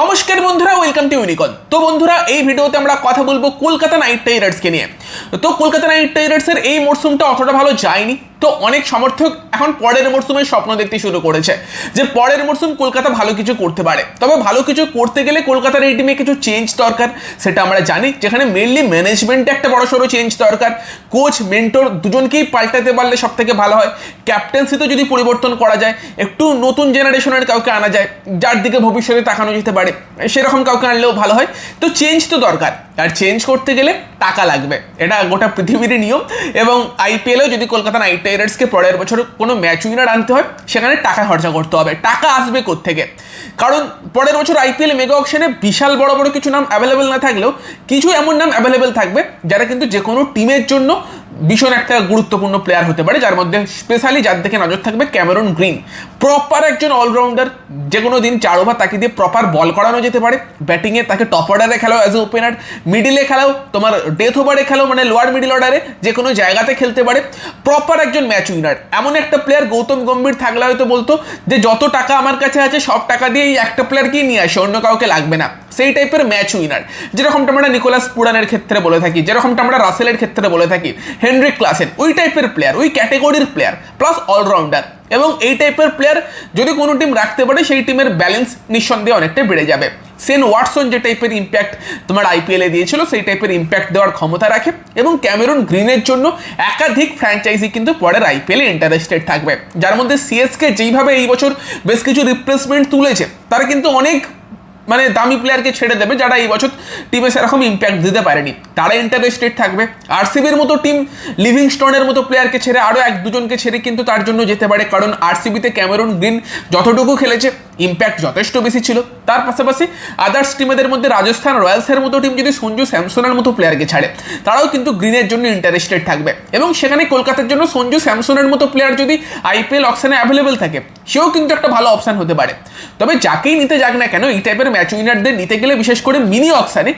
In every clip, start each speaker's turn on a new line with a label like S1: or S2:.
S1: নমস্কার বন্ধুরা welcome to ইউনিকন তো বন্ধুরা, এই ভিডিওতে আমরা কথা বলব কলকাতা নাইট রাইডার্সকে নিয়ে। তো কলকাতা নাইট রাইডার্সের এই মরশুমটা অতটা ভালো যায়নি। তো অনেক সমর্থক এখন পরের মরশুমে স্বপ্ন দেখতে শুরু করেছে যে পরের মরশুম কলকাতা ভালো কিছু করতে পারে। তবে ভালো কিছু করতে গেলে কলকাতার এই টিমে কিছু চেঞ্জ দরকার, সেটা আমরা জানি। যেখানে মেনলি ম্যানেজমেন্টে একটা বড় সড়ো চেঞ্জ দরকার। কোচ মেন্টর দুজনকেই পাল্টাতে পারলে সব থেকে ভালো হয়। ক্যাপ্টেন্সিতে যদি পরিবর্তন করা যায়, একটু নতুন জেনারেশনের কাউকে আনা যায়, যার দিকে ভবিষ্যতে তাকানো যেতে পারে, সেরকম কাউকে আনলেও ভালো হয়। তো চেঞ্জ তো দরকার। আর চেঞ্জ করতে গেলে টাকা লাগবে। এটা গোটা পৃথিবীর নিয়ম এবং আইপিএলেও যদি কলকাতা নাইট রাইডার্সকে পরের বছর কোনো ম্যাচ উইনার আনতে হয়, সেখানে টাকা খরচা করতে হবে। টাকা আসবে থেকে কারণ পরের বছর আইপিএল মেগা অকশনে বিশাল বড় বড় কিছু নাম অ্যাভেলেবেল না থাকলেও কিছু এমন নাম অ্যাভেলেবেল থাকবে যারা কিন্তু যে কোনো টিমের জন্য ভীষণ একটা গুরুত্বপূর্ণ প্লেয়ার হতে পারে, যার মধ্যে স্পেশালি যার দিকে নজর থাকবে ক্যামেরন গ্রিন। প্রপার একজন অলরাউন্ডার যে কোনো দিন চার ওভার তাকে দিয়ে প্রপার বল করানো যেতে পারে। ব্যাটিংয়ে তাকে টপ অর্ডারে খেলাও অ্যাজ এ ওপেনার মিডিলে খেলাও, তোমার ডেথ ওভারে খেলাও মানে লোয়ার মিডিল অর্ডারে যে কোনো জায়গাতে খেলতে পারে। প্রপার একজন ম্যাচ উইনার এমন একটা প্লেয়ার গৌতম গম্ভীর থাকলে হয়তো বলতো যে যত টাকা আমার কাছে আছে, সব টাকা দিয়ে এই একটা প্লেয়ারকেই নিয়ে আসে, অন্য কাউকে লাগবে না। সেই টাইপের ম্যাচ উইনার যেরকমটা আমরা নিকোলাস পুরানের ক্ষেত্রে বলে থাকি, যেরকমটা আমরা রাসেলের ক্ষেত্রে বলে থাকি হেনরিক ক্লাসেন, ওই টাইপের প্লেয়ার ওই ক্যাটেগরির প্লেয়ার প্লাস অলরাউন্ডার এবং এই টাইপের প্লেয়ার যদি কোনো টিম রাখতে পারে, সেই টিমের ব্যালেন্স নিঃসন্দেহে অনেকটা বেড়ে যাবে। সেন ওয়াটসন যে টাইপের ইম্প্যাক্ট তোমার আইপিএলে দিয়েছিল, সেই টাইপের ইম্প্যাক্ট দেওয়ার ক্ষমতা রাখে এবং ক্যামেরুন গ্রিনের জন্য একাধিক ফ্র্যাঞ্চাইজি কিন্তু পরের আইপিএলে ইন্টারেস্টেড থাকবে। যার মধ্যে সিএসকে যেইভাবে এই বছর বেশ কিছু রিপ্লেসমেন্ট তুলেছে, তারা কিন্তু অনেক মানে দামি প্লেয়ারকে ছেড়ে দেবে যারা এই বছর টিমে সেরকম ইম্প্যাক্ট দিতে পারেনি। তারা ইন্টারেস্টেড থাকবে। আরসিবির মতো টিম লিভিংস্টনের মতো প্লেয়ারকে ছেড়ে আরও এক দুজনকে ছেড়ে কিন্তু তার জন্য যেতে পারে। কারণ আরসিবিতে ক্যামেরন গ্রিন যতটুকু খেলেছে ইম্প্যাক্ট যথেষ্ট বেশি ছিল। তার পাশাপাশি আদার্স টিমেদের মধ্যে রাজস্থান রয়্যালসের মতো টিম যদি সঞ্জু স্যামসনের মতো প্লেয়ারকে ছাড়ে, তারাও কিন্তু গ্রিনের জন্য ইন্টারেস্টেড থাকবে। এবং সেখানে কলকাতার জন্য সঞ্জু স্যামসনের মতো প্লেয়ার যদি আইপিএল অপশানে অ্যাভেলেবেল থাকে, সেও কিন্তু একটা ভালো অপশান হতে পারে। তবে যাকেই নিতে যাক না কেন, এই টাইপের ম্যাচ উইনারদের নিতে গেলে বিশেষ করে মিনি অপশানে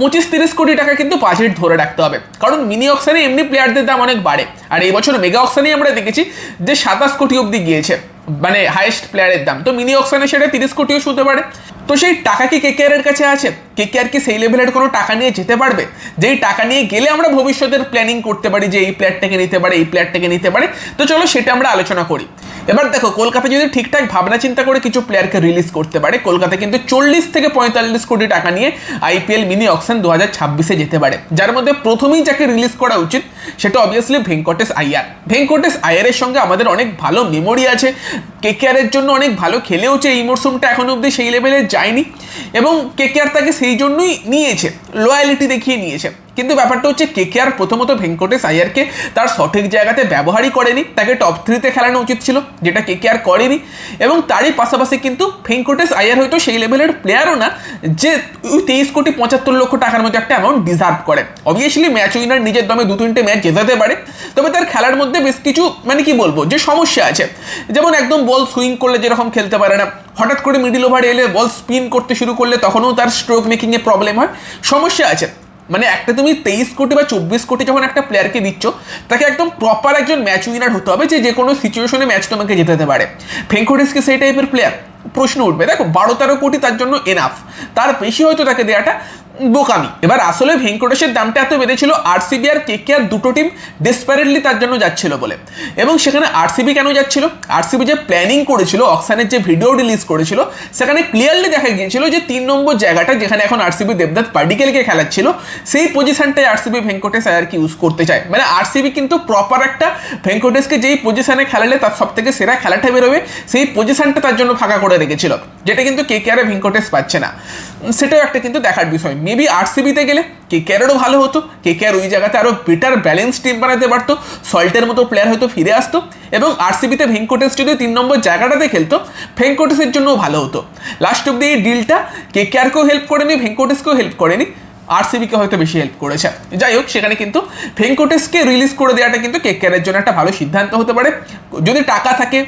S1: পঁচিশ তিরিশ কোটি টাকা কিন্তু বাজেট ধরে রাখতে হবে। কারণ মিনি অকশানে এমনি প্লেয়ারদের দাম অনেক বাড়ে। আর এই বছর মেগা অকশানেই আমরা দেখেছি যে সাতাশ কোটি অবধি গিয়েছে। মানে হাইয়েস্ট প্লেয়ারের দাম। তো মিনি অকশানে সেটা তিরিশ কোটিও শুতে পারে। তো সেই টাকা কি কেকেআরের কাছে আছে? কেকেআর কি সেই লেভেলের কোনো টাকা নিয়ে যেতে পারবে? যেই টাকা নিয়ে গেলে আমরা ভবিষ্যতের প্ল্যানিং করতে পারি যে এই প্লেয়ারটাকে নিতে পারে, এই প্লেয়ারটাকে নিতে পারে। তো চলো সেটা আমরা আলোচনা করি। এবার দেখো, কলকাতা যদি ঠিকঠাক ভাবনা চিন্তা করে কিছু প্লেয়ারকে রিলিজ করতে পারে, কলকাতা কিন্তু চল্লিশ থেকে পঁয়তাল্লিশ কোটি টাকা নিয়ে আইপিএল মিনি অকশন দু হাজার ছাব্বিশে যেতে পারে। যার মধ্যে প্রথমেই যাকে রিলিজ করা উচিত, সেটা অবভিয়াসলি ভেঙ্কটেশ আইয়ার। ভেঙ্কটেশ আয়ারের সঙ্গে আমাদের অনেক ভালো মেমোরি আছে। কেকেআরের জন্য অনেক ভালো খেলেওছে এই মরশুমটা এখনও অবধি সেই লেভেলে যায়নি। এবং কেকেআর তাকে সেই জন্যই নিয়েছে। লয়ালিটি দেখিয়ে নিয়েছে। কিন্তু ব্যাপারটা হচ্ছে কে কেকেআর প্রথমত ভেঙ্কটেশ আয়ারকে তার সঠিক জায়গাতে ব্যবহারই করেনি। তাকে টপ থ্রিতে খেলানো উচিত ছিল, যেটা কেকেআর করেনি। এবং তারই পাশাপাশি কিন্তু ভেঙ্কটেশ আয়ার হয়তো সেই লেভেলের প্লেয়ারও না, যে তেইশ কোটি পঁচাত্তর লক্ষ টাকার মতো একটা অ্যামাউন্ট ডিজার্ভ করে। অবভিয়াসলি ম্যাচ উইনার নিজের দমে দু তিনটে ম্যাচ জেতাতে পারে, তবে তার খেলার মধ্যে বেশ কিছু মানে কি বলব, যে সমস্যা আছে। যেমন একদম বল সুইং করলে যেরকম খেলতে পারে না, হঠাৎ করে মিডিল ওভারে এলে বল স্পিন করতে শুরু করলে তখনও তার স্ট্রোক মেকিংয়ে প্রবলেম হয়। সমস্যা আছে। মানে একটা তুমি তেইশ কোটি বা চব্বিশ কোটি যখন একটা প্লেয়ারকে দিচ্ছ, তাকে একদম প্রপার একজন ম্যাচ উইনার হতে হবে যে যে কোনো সিচুয়েশনে ম্যাচ তোমাকে জেতাতে পারে। ভেঙ্কটেশকে সেই টাইপের প্লেয়ার প্রশ্ন উঠবে। দেখো, বারো তেরো কোটি তার জন্য এনাফ তার বেশি হয়তো তাকে দেওয়াটা বোকামি। এবার আসলে ভেঙ্কটেশের দামটা এত বেড়েছিল আরসিবি আর কে আর দুটো টিম ডেসপারেটলি তার জন্য যাচ্ছিল বলে। এবং সেখানে আরসিবি কেন যাচ্ছিল? আরসিবি যে প্ল্যানিং করেছিল অক্সানের যে ভিডিও রিলিজ করেছিল, সেখানে ক্লিয়ারলি দেখা গিয়েছিল যে তিন নম্বর জায়গাটা যেখানে এখন আরসিবি দেবদাত পার্টিকেলকে খেলাচ্ছিল, সেই পজিশনটাই আরসিবি ভেঙ্কটেশ আর কি ইউজ করতে চায়। মানে আরসিবি কিন্তু প্রপার একটা ভেঙ্কটেশকে যেই পজিশনে খেলালে তার সব থেকে সেরা খেলাটা বেরোবে, সেই পজিশনটা তার জন্য ফাঁকা করে রেখেছিল, যেটা কিন্তু কে কে আরে ভেঙ্কটেশ পাচ্ছে না। সেটাও একটা কিন্তু দেখার বিষয়। মেবি আরসিবিতে গেলে কে কেয়ারেরও ভালো হতো, কে কেয়ার ওই জায়গাতে আরও বেটার ব্যালেন্স টিম বানাতে পারতো সল্টের মতো প্লেয়ার হয়তো ফিরে আসতো এবং আরসিবিতে ভেঙ্কটেশ যদি তিন নম্বর জায়গাটাতে খেলতো ভেঙ্কটেশের জন্যও ভালো হতো। লাস্ট অব্দি এই ডিলটা কে কেয়ারকেও হেল্প করেনি ভেঙ্কটেশকেও হেল্প করেনি। আরসিবিকে হয়তো বেশি হেল্প করেছে। যাই হোক, সেখানে কিন্তু ভেঙ্কটেশকে রিলিজ করে দেওয়াটা কিন্তু কেকেআরের জন্য একটা ভালো সিদ্ধান্ত হতে পারে। যদি টাকা থাকে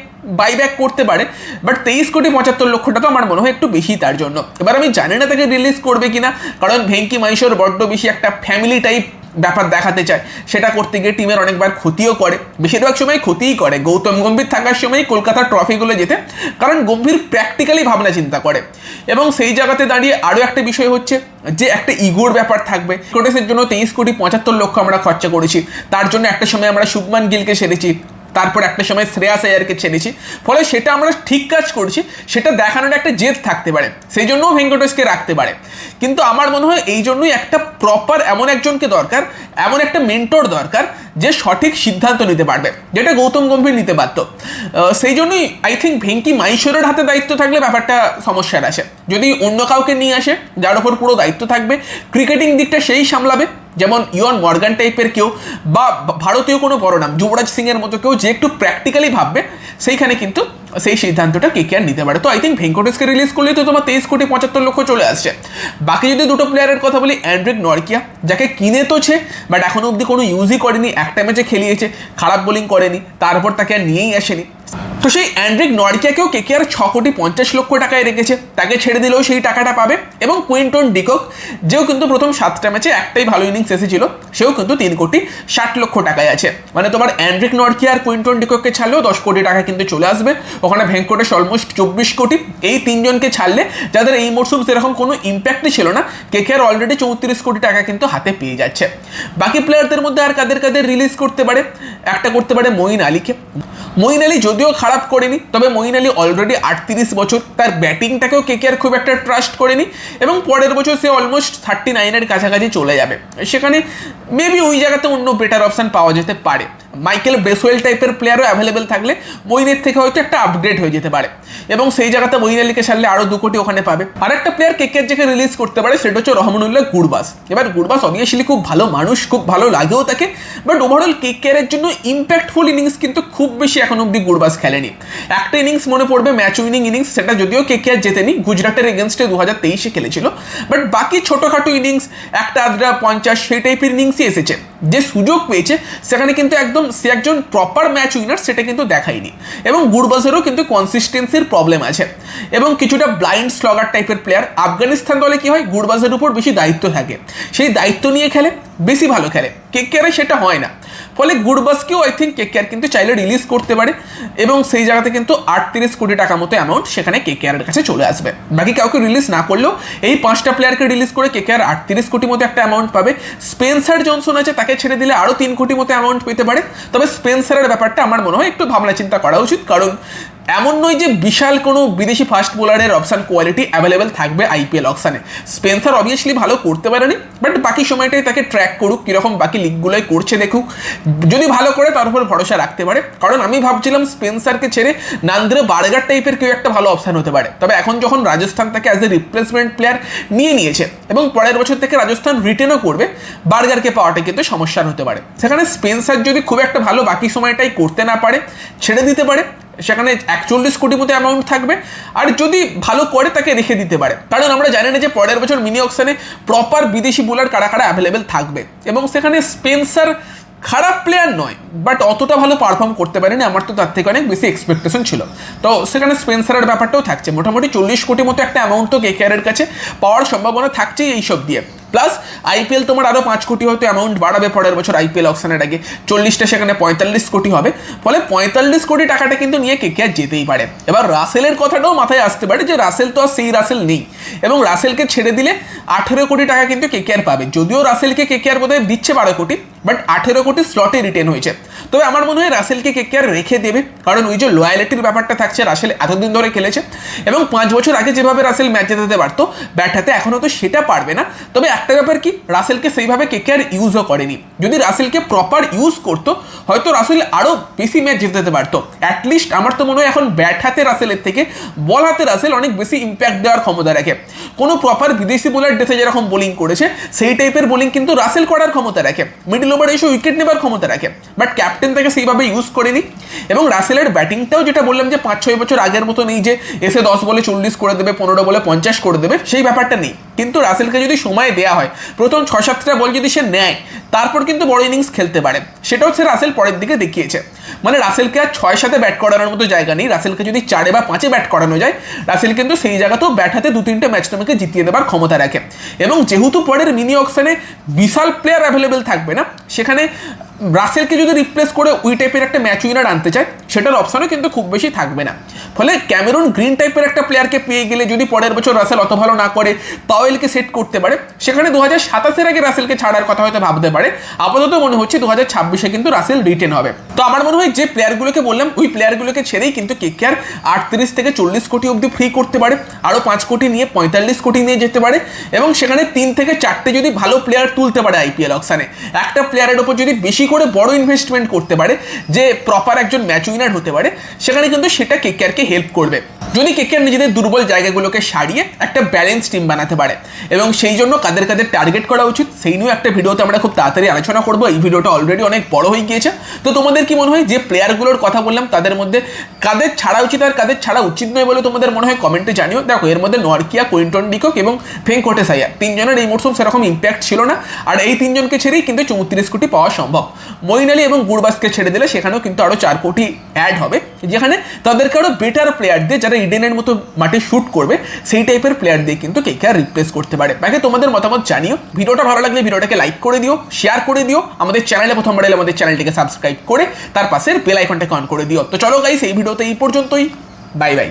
S1: বাইব্যাক করতে পারে বাট তেইশ কোটি পঁচাত্তর লক্ষটা তো আমার মনে হয় একটু বেশি তার জন্য। এবার আমি জানি না তাকে রিলিজ করবে কিনা, কারণ ভেঙ্কি মাইশোর বড্ড বেশি একটা ফ্যামিলি টাইপ ব্যাপার দেখাতে চায়। সেটা করতে গিয়ে টিমের অনেকবার ক্ষতিও করে। বেশিরভাগ সময় ক্ষতিই করে। গৌতম গম্ভীর থাকার সময় কলকাতার ট্রফিগুলো যেতে কারণ গম্ভীর প্র্যাকটিক্যালি ভাবনা চিন্তা করে। এবং সেই জায়গাতে দাঁড়িয়ে আরও একটা বিষয় হচ্ছে যে, একটা ইগোর ব্যাপার থাকবে। কোটেসের জন্য তেইশ কোটি পঁচাত্তর লক্ষ আমরা খরচা করেছি। তার জন্য একটা সময় আমরা শুভমান গিলকে সেরেছি। তারপর একটা সময় শ্রেয়াস আয়ারকে ছেড়েছি। ফলে সেটা আমরা ঠিক কাজ করছি, সেটা দেখানোর একটা জেদ থাকতে পারে, সেই জন্যও ভেঙ্কটেশকে রাখতে পারে। কিন্তু আমার মনে হয় এই জন্যই একটা প্রপার এমন একজনকে দরকার, এমন একটা মেন্টর দরকার, যে সঠিক সিদ্ধান্ত নিতে পারবে, যেটা গৌতম গম্ভীর নিতে পারত সেই জন্যই আই থিঙ্ক ভেঙ্কি মাইশোরের হাতে দায়িত্ব থাকলে ব্যাপারটা সমস্যার আসে যদি অন্য কাউকে নিয়ে আসে, যার ওপর পুরো দায়িত্ব থাকবে ক্রিকেটিং দিকটা সেই সামলাবে। যেমন ইয়ন মর্গান টাইপের কেউ, বা ভারতীয় কোনো বড় নাম, যুবরাজ সিংয়ের মতো কেউ, যে একটু প্র্যাকটিক্যালি ভাববে, সেইখানে কিন্তু সেই সিদ্ধান্তটা কে কে আর নিতে পারে? তো আই থিঙ্ক ভেঙ্কটেশকে রিলিজ করলেই তো তোমার তেইশ কোটি পঁচাত্তর লক্ষ চলে আসছে। বাকি যদি দুটো প্লেয়ারের কথা বলি অ্যান্ড্রিক নরকিয়া যাকে কিনে তোছে বাট এখনও অবধি কোনো ইউজই করেনি, একটা ম্যাচে খেলিয়েছে, খারাপ বোলিং করেনি, তারপর তাকে আর নিয়েই আসেনি। তো সেই অ্যান্ড্রিক নরকিয়াকেও আর ছ কোটি পঞ্চাশ লক্ষ টাকায় রেখেছে, তাকে ছেড়ে দিলেও সেই টাকাটা পাবে, এবং কুইন্টন ডিকক যেও কিন্তু প্রথম সাতটা ম্যাচে একটাই ভালো ইনিংস এসেছিল, সেও কিন্তু তিন কোটি ষাট লক্ষ টাকায় আছে। মানে তোমার অ্যান্ড্রিক নরকিয়া আর কুইন্টন ডিকককে ছাড়লেও দশ কোটি টাকা কিন্তু চলে আসবে। ওখানে ভেঙ্কটেশ অলমোস্ট চব্বিশ কোটি এই তিনজনকে ছাড়লে যাদের এই মরশুম সেরকম কোনো ইম্প্যাক্টই ছিল না কে কে আর অলরেডি চৌত্রিশ কোটি টাকা কিন্তু হাতে পেয়ে যাচ্ছে। বাকি প্লেয়ারদের মধ্যে আর কাদের কাদের রিলিজ করতে পারে? একটা করতে পারে মঈন আলীকে। মঈন আলী যদিও খারাপ করেনি, তবে মঈন আলী অলরেডি আটত্রিশ বছর, তার ব্যাটিংটাকেও কে কে আর খুব একটা ট্রাস্ট করেনি এবং পরের বছর সে অলমোস্ট থার্টি নাইনের কাছাকাছি চলে যাবে। সেখানে মেবি ওই জায়গাতে অন্য বেটার অপশান পাওয়া যেতে পারে। মাইকেল ব্রেসওয়েল টাইপের প্লেয়ারও অ্যাভেলেবেল থাকলে মইনের থেকে হয়তো একটা আপগ্রেড হয়ে যেতে পারে। এবং সেই জায়গাতে মইন আলীকে ছাড়লে আরও দু কোটি ওখানে পাবে। আর একটা প্লেয়ার কে কেকের যেকে রিলিজ করতে পারে সেটা হচ্ছে রহমানুল্লাহ গুরবাস এবার গুরবাস অবভিয়াসলি খুব ভালো মানুষ, খুব ভালো লাগেও তাকে বাট ওভারঅল কেকের জন্য ইম্প্যাক্টফুল ইনিংস কিন্তু খুব বেশি এখন অব্দি গুরবাস খেলেনি। একটা ইনিংস মনে পড়বে ম্যাচ উইনিং ইনিংস সেটা যদিও কে কেকেআর জেতেনি, গুজরাটের এগেনস্টে দু হাজার তেইশে খেলেছিল। বাট বাকি ছোটোখাটো ইনিংস একটা আদ্রা, পঞ্চাশ, সেই টাইপের ইনিংসই এসেছে। যে সুযোগ পেয়েছে, সেখানে কিন্তু একদম সে একজন প্রপার ম্যাচ উইনার সেটা কিন্তু দেখায়নি। এবং গুরবাজেরও কিন্তু কনসিস্টেন্সির প্রবলেম আছে। এবং কিছুটা ব্লাইন্ড স্লগার টাইপের প্লেয়ার আফগানিস্তান দলে কি হয়, গুরবাজের উপর বেশি দায়িত্ব থাকে। সেই দায়িত্ব নিয়ে খেলে, বেশি ভালো খেলে। কে কে সেটা হয় না। ফলে গুডবাসকেও আই থিঙ্ক কে কেয়ার কিন্তু চাইলে রিলিজ করতে পারে এবং সেই জায়গাতে কিন্তু আটত্রিশ কোটি টাকা মতো অ্যামাউন্ট সেখানে কে কেয়ারের কাছে চলে আসবে। বাকি কাউকে রিলিজ না করলেও এই পাঁচটা প্লেয়ারকে রিলিজ করে কে কেয়ার আটত্রিশ কোটি মতো একটা অ্যামাউন্ট পাবে। স্পেন্সার জনসন আছে, তাকে ছেড়ে দিলে আরও তিন কোটি মতো অ্যামাউন্ট পেতে পারে। তবে স্পেন্সারের ব্যাপারটা আমার মনে হয় একটু ভাবনা চিন্তা করা উচিত, কারণ এমন নয় যে বিশাল কোনো বিদেশি ফাস্ট বোলারের অপশান কোয়ালিটি অ্যাভেলেবেল থাকবে আইপিএল অপশানে স্পেন্সার অবভিয়াসলি ভালো করতে পারেনি বাট বাকি সময়টাই তাকে ট্র্যাক করুক, কীরকম বাকি লিগগুলোয় করছে দেখুক। যদি ভালো করে তার উপর ভরসা রাখতে পারে, কারণ আমি ভাবছিলাম স্পেন্সারকে ছেড়ে নান্দ্রে বার্গার টাইপের কেউ একটা ভালো অপশান হতে পারে। তবে এখন যখন রাজস্থান তাকে অ্যাজ এ রিপ্লেসমেন্ট প্লেয়ার নিয়ে নিয়েছে, এবং পরের বছর থেকে রাজস্থান রিটেনও করবে, বার্গারকে পাওয়াটা কিন্তু সমস্যার হতে পারে। সেখানে স্পেন্সার যদি খুব একটা ভালো বাকি সময়টাই করতে না পারে, ছেড়ে দিতে পারে সেখানে একচল্লিশ কোটি মতো অ্যামাউন্ট থাকবে। আর যদি ভালো করে তাকে রেখে দিতে পারে, কারণ আমরা জানি না যে পরের বছর মিনি অকশনে প্রপার বিদেশি বোলার কারা কারা অ্যাভেলেবেল থাকবে। এবং সেখানে স্পেন্সার খারাপ প্লেয়ার নয় বাট অতটা ভালো পারফর্ম করতে পারেনি, আমার তো তার থেকে অনেক বেশি এক্সপেকটেশন ছিল। তো সেখানে স্পেন্সারের ব্যাপারটাও থাকছে, মোটামুটি চল্লিশ কোটি মতো একটা অ্যামাউন্ট তো কেকেআরের কাছে পাওয়ার সম্ভাবনা থাকছেই এইসব দিয়ে। প্লাস আইপিএল তোমার আরও পাঁচ কোটি হয়তো অ্যামাউন্ট বাড়াবে পরের বছর আইপিএল অপশানের আগে। চল্লিশটা সেখানে পঁয়তাল্লিশ কোটি হবে। ফলে পঁয়তাল্লিশ কোটি টাকাটা কিন্তু নিয়ে কে কে আর যেতেই পারে। এবার রাসেলের কথাটাও মাথায় আসতে পারে যে রাসেল তো আর সেই রাসেল নেই। এবং রাসেলকে ছেড়ে দিলে আঠেরো কোটি টাকা কিন্তু কে কে আর পাবে। যদিও রাসেলকে কে কে আর বোধহয় দিচ্ছে বারো কোটি বাট আঠেরো কোটি স্লটে রিটেন হয়েছে। তবে আমার মনে হয় রাসেলকে কেকেআর রেখে দেবে? কারণ ওই যে লয়ালিটির ব্যাপারটা থাকছে, রাসেল এতদিন ধরে খেলেছে। এবং পাঁচ বছর আগে যেভাবে রাসেল ম্যাচ জেতাতে পারতো ব্যাট হাতে, এখনও তো সেটা পারবে না। তবে একটা ব্যাপার কি? রাসেলকে সেইভাবে কেকেআর ইউজও করেনি। যদি রাসেলকে প্রপার ইউজ করতো, হয়তো রাসেল আরও বেশি ম্যাচ জেতাতে পারতো। অ্যাটলিস্ট আমার তো মনে হয় এখন ব্যাট হাতে রাসেলের থেকে বল হাতে রাসেল অনেক বেশি ইম্প্যাক্ট দেওয়ার ক্ষমতা রাখে। কোনো প্রপার বিদেশি বোলার ডেথে যেরকম বোলিং করেছে, সেই টাইপের বোলিং কিন্তু রাসেল করার ক্ষমতা রাখে। মিডল ওভারে এসে উইকেট নেবার ক্ষমতা রাখে। বাট ক্যাপ্টেন তাকে সেইভাবে ইউজ করেনি। এবং রাসেলের ব্যাটিংটাও যেটা বললাম যে পাঁচ ছয় বছর আগের মতো নেই যে এসে দশ বলে চল্লিশ করে দেবে, পনেরো বলে পঞ্চাশ করে দেবে, সেই ব্যাপারটা নেই। কিন্তু রাসেলকে যদি সময় দেওয়া হয়, প্রথম ছয় সাতটা বল যদি সে নেয়, তারপর কিন্তু বড় ইনিংস খেলতে পারে। সেটাও সে রাসেল পরের দিকে দেখিয়েছে। মানে রাসেলকে আর ছয় সাথে ব্যাট করানোর মতো জায়গা নেই। রাসেলকে যদি চারে বা পাঁচে ব্যাট করানো যায়, রাসেল কিন্তু সেই জায়গাতেও ব্যাট হাতে দু তিনটে ম্যাচ তোমাকে জিতিয়ে দেওয়ার ক্ষমতা রাখে। এবং যেহেতু পরের মিনি অকশনে বিশাল প্লেয়ার অ্যাভেলেবেল থাকবে না, সেখানে রাসেলকে যদি রিপ্লেস করে ওই টাইপের একটা ম্যাচ উইনার আনতে চায়, সেটার অপশনও কিন্তু খুব বেশি থাকবে না। ফলে ক্যামেরুন গ্রিন টাইপের একটা প্লেয়ারকে পেয়ে গেলে যদি পরের বছর রাসেল অত ভালো না করে পাওয়েলকে সেট করতে পারে, সেখানে দু হাজার সাতাশের আগে রাসেলকে ছাড়ার কথা হয়তো ভাবতে পারে। আপাতত মনে হচ্ছে দু হাজার ছাব্বিশে কিন্তু রাসেল রিটেন হবে। তো আমার মনে হয় যে প্লেয়ারগুলোকে বললাম, ওই প্লেয়ারগুলোকে ছেড়েই কিন্তু কে কেকেআর আটত্রিশ থেকে চল্লিশ কোটি অবধি ফ্রি করতে পারে আরও পাঁচ কোটি নিয়ে পঁয়তাল্লিশ কোটি নিয়ে যেতে পারে, এবং সেখানে তিন থেকে চারটে যদি ভালো প্লেয়ার তুলতে পারে আইপিএল অকশানে একটা প্লেয়ারের ওপর যদি বেশি করে বড় ইনভেস্টমেন্ট করতে পারে, যে প্রপার একজন ম্যাচ উইনার হতে পারে, সেখানে কিন্তু সেটা কেকেআরকে হেল্প করবে। যদি কেকেআর নিজেদের দুর্বল জায়গাগুলোকে সারিয়ে একটা ব্যালেন্স টিম বানাতে পারে, এবং সেই জন্য কাদের কাদের টার্গেট করা উচিত, সেই নিয়েও একটা ভিডিওতে আমরা খুব তাড়াতাড়ি আলোচনা করব। এই ভিডিওটা অলরেডি অনেক বড় হয়ে গিয়েছে। তো তোমাদের কি মনে হয়, যে প্লেয়ারগুলোর কথা বললাম, তাদের মধ্যে কাদের ছাড়া উচিত আর কাদের ছাড়া উচিত নয় বলে তোমাদের মনে হয়? কমেন্টে জানিও। দেখো, এর মধ্যে নরকিয়া কুইন্টন ডিকক এবং ভেঙ্কটেশ আইয়ার তিনজনের এই মরশুম সেরকম ইম্প্যাক্ট ছিল না, আর এই তিনজনকে ছেড়েই কিন্তু চৌত্রিশ কোটি পাওয়া সম্ভব। মইন আলী এবং গুরবাসকে ছেড়ে দিলে সেখানেও কিন্তু আরও চার কোটি অ্যাড হবে, যেখানে তাদেরকে আরও বেটার প্লেয়ার দিয়ে যারা ইডেনের মতো মাঠে শ্যুট করবে, সেই টাইপের প্লেয়ার দিয়ে কিন্তু কে আর রিপ্লেস করতে পারে। বাকি তোমাদের মতামত জানিও। ভিডিওটা ভালো লাগলে ভিডিওটাকে লাইক করে দিও শেয়ার করে দিও, আমাদের চ্যানেলে প্রথমবার এলে আমাদের চ্যানেলটিকে সাবস্ক্রাইব করে, তার পাশের বেল আইকনটাকে অন করে দিও। তো চলো গাইস এই ভিডিওতে এই পর্যন্তই। Bye bye